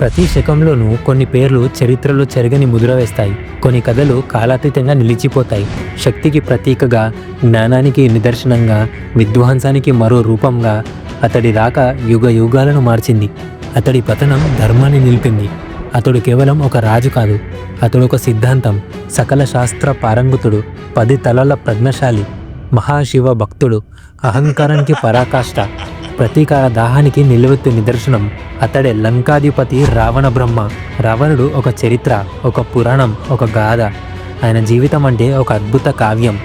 ప్రతి శకంలోనూ కొన్ని పేర్లు చరిత్రలో చెరగని ముద్ర వేస్తాయి. కొన్ని కథలు కాలాతీతంగా నిలిచిపోతాయి. శక్తికి ప్రతీకగా జ్ఞానానికి నిదర్శనంగా విధ్వంసానికి మరో రూపంగా అతడి రాక యుగ యుగాలను మార్చింది. అతడి పతనం ధర్మాన్ని నిలిపింది. అతడు కేవలం ఒక రాజు కాదు. అతడు ఒక సిద్ధాంతం. సకల శాస్త్ర పారంగుతుడు పది తలల ప్రజ్ఞశాలి మహాశివ భక్తుడు అహంకారానికి పరాకాష్ట ప్రతీకార దాహానికి నిలువెత్తు నిదర్శనం. అతడే లంకాధిపతి రావణ బ్రహ్మ. రావణుడు ఒక చరిత్ర ఒక పురాణం ఒక గాథ. ఆయన జీవితం అంటే ఒక అద్భుత కావ్యం.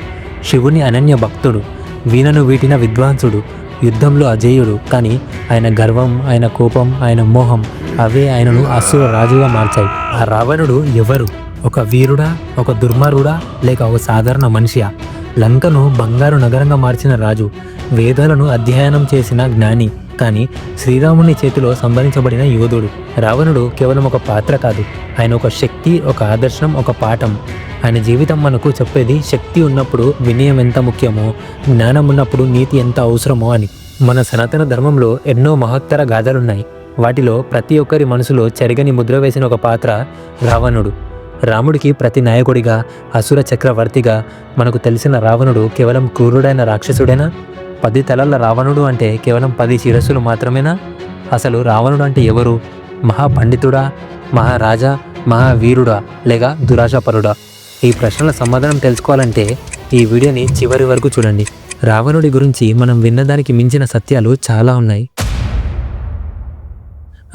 శివుని అనన్య భక్తుడు వీణను వీటిన విద్వాంసుడు యుద్ధంలో అజేయుడు. కానీ ఆయన గర్వం ఆయన కోపం ఆయన మోహం అవే ఆయనను అసుర రాజుగా మార్చాయి. ఆ రావణుడు ఎవరు? ఒక వీరుడా ఒక దుర్మరుడా లేక ఒక సాధారణ మనిషియా? లంకను బంగారు నగరంగా మార్చిన రాజు వేదాలను అధ్యయనం చేసిన జ్ఞాని. కానీ శ్రీరాముని చేతిలో సంభరించబడిన యోధుడు. రావణుడు కేవలం ఒక పాత్ర కాదు. ఆయన ఒక శక్తి ఒక ఆదర్శం ఒక పాఠం. ఆయన జీవితం మనకు చెప్పేది శక్తి ఉన్నప్పుడు వినయం ఎంత ముఖ్యమో జ్ఞానం ఉన్నప్పుడు నీతి ఎంత అవసరమో అని. మన సనాతన ధర్మంలో ఎన్నో మహత్తర గాథలున్నాయి. వాటిలో ప్రతి ఒక్కరి మనసులో చెరగని ముద్ర వేసిన ఒక పాత్ర రావణుడు. రాముడికి ప్రతి నాయకుడిగా అసుర చక్రవర్తిగా మనకు తెలిసిన రావణుడు కేవలం క్రూరుడైన రాక్షసుడేనా? పది తలల రావణుడు అంటే కేవలం పది శిరస్సులు మాత్రమేనా? అసలు రావణుడు అంటే ఎవరు? మహాపండితుడా? మహారాజా? మహావీరుడా? లేక దురాశపరుడా? ఈ ప్రశ్నల సమాధానం తెలుసుకోవాలంటే ఈ వీడియోని చివరి వరకు చూడండి. రావణుడి గురించి మనం విన్నదానికి మించిన సత్యాలు చాలా ఉన్నాయి.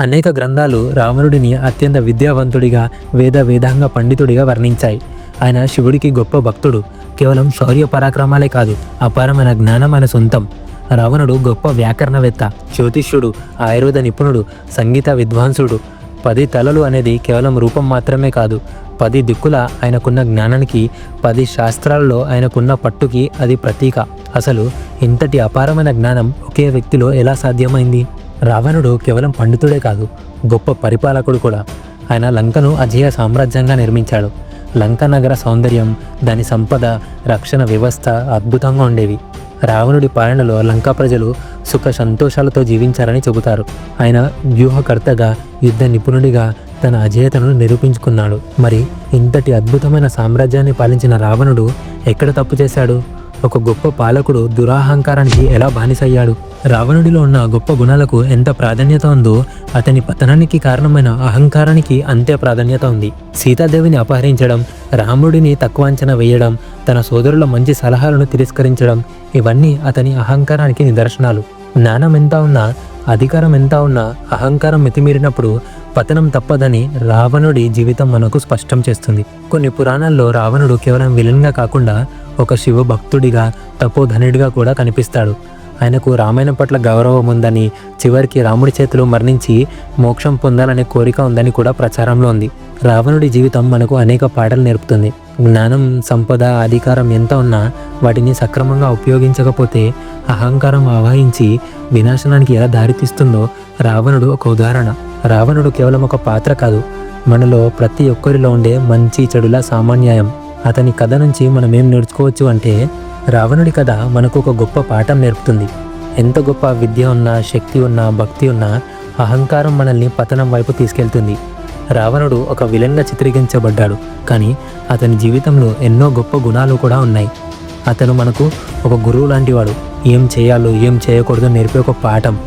అనేక గ్రంథాలు రావణుడిని అత్యంత విద్యావంతుడిగా వేద వేదాంగ పండితుడిగా వర్ణించాయి. ఆయన శివుడికి గొప్ప భక్తుడు. కేవలం శౌర్య పరాక్రమాలే కాదు అపారమైన జ్ఞానం ఆయన సొంతం. రావణుడు గొప్ప వ్యాకరణవేత్త జ్యోతిష్యుడు ఆయుర్వేద నిపుణుడు సంగీత విద్వాంసుడు. పది తలలు అనేది కేవలం రూపం మాత్రమే కాదు పది దిక్కుల ఆయనకున్న జ్ఞానానికి పది శాస్త్రాల్లో ఆయనకున్న పట్టుకి అది ప్రతీక. అసలు ఇంతటి అపారమైన జ్ఞానం ఒకే వ్యక్తిలో ఎలా సాధ్యమైంది? రావణుడు కేవలం పండితుడే కాదు గొప్ప పరిపాలకుడు కూడా. ఆయన లంకను అజేయ సామ్రాజ్యంగా నిర్మించాడు. లంక నగర సౌందర్యం దాని సంపద రక్షణ వ్యవస్థ అద్భుతంగా ఉండేవి. రావణుడి పాలనలో లంకా ప్రజలు సుఖ సంతోషాలతో జీవించారని చెబుతారు. ఆయన వ్యూహకర్తగా యుద్ధ నిపుణుడిగా తన అజేయతను నిరూపించుకున్నాడు. మరి ఇంతటి అద్భుతమైన సామ్రాజ్యాన్ని పాలించిన రావణుడు ఎక్కడ తప్పు చేశాడు? ఒక గొప్ప పాలకుడు దురాహంకారానికి ఎలా బానిసయ్యాడు? రావణుడిలో ఉన్న గొప్ప గుణాలకు ఎంత ప్రాధాన్యత ఉందో అతని పతనానికి కారణమైన అహంకారానికి అంతే ప్రాధాన్యత ఉంది. సీతాదేవిని అపహరించడం రాముడిని తక్కువ అంచనా వేయడం తన సోదరుల మంచి సలహాలను తిరస్కరించడం ఇవన్నీ అతని అహంకారానికి నిదర్శనాలు. జ్ఞానం ఎంత ఉన్నా అధికారం ఎంత ఉన్నా అహంకారం మితిమీరినప్పుడు పతనం తప్పదని రావణుడి జీవితం మనకు స్పష్టం చేస్తుంది. కొన్ని పురాణాల్లో రావణుడు కేవలం విలన్గా కాకుండా ఒక శివ భక్తుడిగా తపోధనుడిగా కూడా కనిపిస్తాడు. ఆయనకు రామాయణం పట్ల గౌరవం ఉందని చివరికి రాముడి చేతిలో మరణించి మోక్షం పొందాలనే కోరిక ఉందని కూడా ప్రచారంలో ఉంది. రావణుడి జీవితం మనకు అనేక పాటలు నేర్పుతుంది. జ్ఞానం సంపద అధికారం ఎంత ఉన్నా వాటిని సక్రమంగా ఉపయోగించకపోతే అహంకారం ఆవాహించి వినాశనానికి ఎలా దారితీస్తుందో రావణుడు ఒక ఉదాహరణ. రావణుడు కేవలం ఒక పాత్ర కాదు మనలో ప్రతి ఒక్కరిలో ఉండే మంచి చెడుల సామాన్యాయం. అతని కథ నుంచి మనం ఏం నేర్చుకోవచ్చు అంటే రావణుడి కథ మనకు ఒక గొప్ప పాఠం నేర్పుతుంది. ఎంత గొప్ప విద్య ఉన్నా శక్తి ఉన్నా భక్తి ఉన్నా అహంకారం మనల్ని పతనం వైపు తీసుకెళ్తుంది. రావణుడు ఒక విలన్గా చిత్రీకరించబడ్డాడు కానీ అతని జీవితంలో ఎన్నో గొప్ప గుణాలు కూడా ఉన్నాయి. అతను మనకు ఒక గురువు లాంటివాడు. ఏం చేయాలో ఏం చేయకూడదో నేర్పే ఒక పాఠం.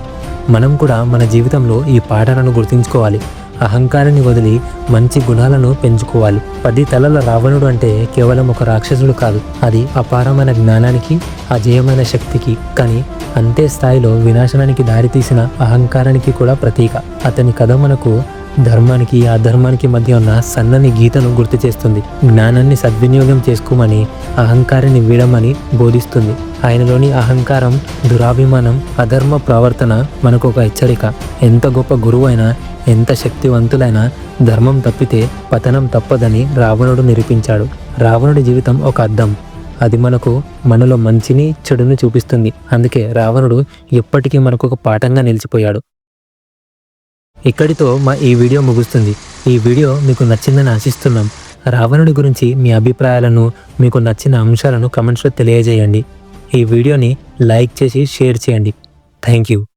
మనం కూడా మన జీవితంలో ఈ పాఠాలను గుర్తుంచుకోవాలి. అహంకారాన్ని వదిలి మంచి గుణాలను పెంచుకోవాలి. పది తలల రావణుడు అంటే కేవలం ఒక రాక్షసుడు కాదు. అది అపారమైన జ్ఞానానికి అజేయమైన శక్తికి కానీ అంతే స్థాయిలో వినాశనానికి దారితీసిన అహంకారానికి కూడా ప్రతీక. అతని కథ మనకు ధర్మానికి అధర్మానికి మధ్య ఉన్న సన్నని గీతను గుర్తు చేస్తుంది. జ్ఞానాన్ని సద్వినియోగం చేసుకోమని అహంకారాన్ని వీడమని బోధిస్తుంది. ఆయనలోని అహంకారం దురాభిమానం అధర్మ ప్రవర్తన మనకు ఒక హెచ్చరిక. ఎంత గొప్ప గురువు అయినా ఎంత శక్తివంతులైనా ధర్మం తప్పితే పతనం తప్పదని రావణుడు నిరూపించాడు. రావణుడి జీవితం ఒక అద్దం. అది మనకు మనలో మంచిని చెడుని చూపిస్తుంది. అందుకే రావణుడు ఎప్పటికీ మనకు ఒక పాఠంగా నిలిచిపోయాడు. ఇక్కడితో మా ఈ వీడియో ముగుస్తుంది. ఈ వీడియో మీకు నచ్చిందని ఆశిస్తున్నాం. రావణుడి గురించి మీ అభిప్రాయాలను మీకు నచ్చిన అంశాలను కమెంట్స్లో తెలియజేయండి. ఈ వీడియోని లైక్ చేసి షేర్ చేయండి. Thank you.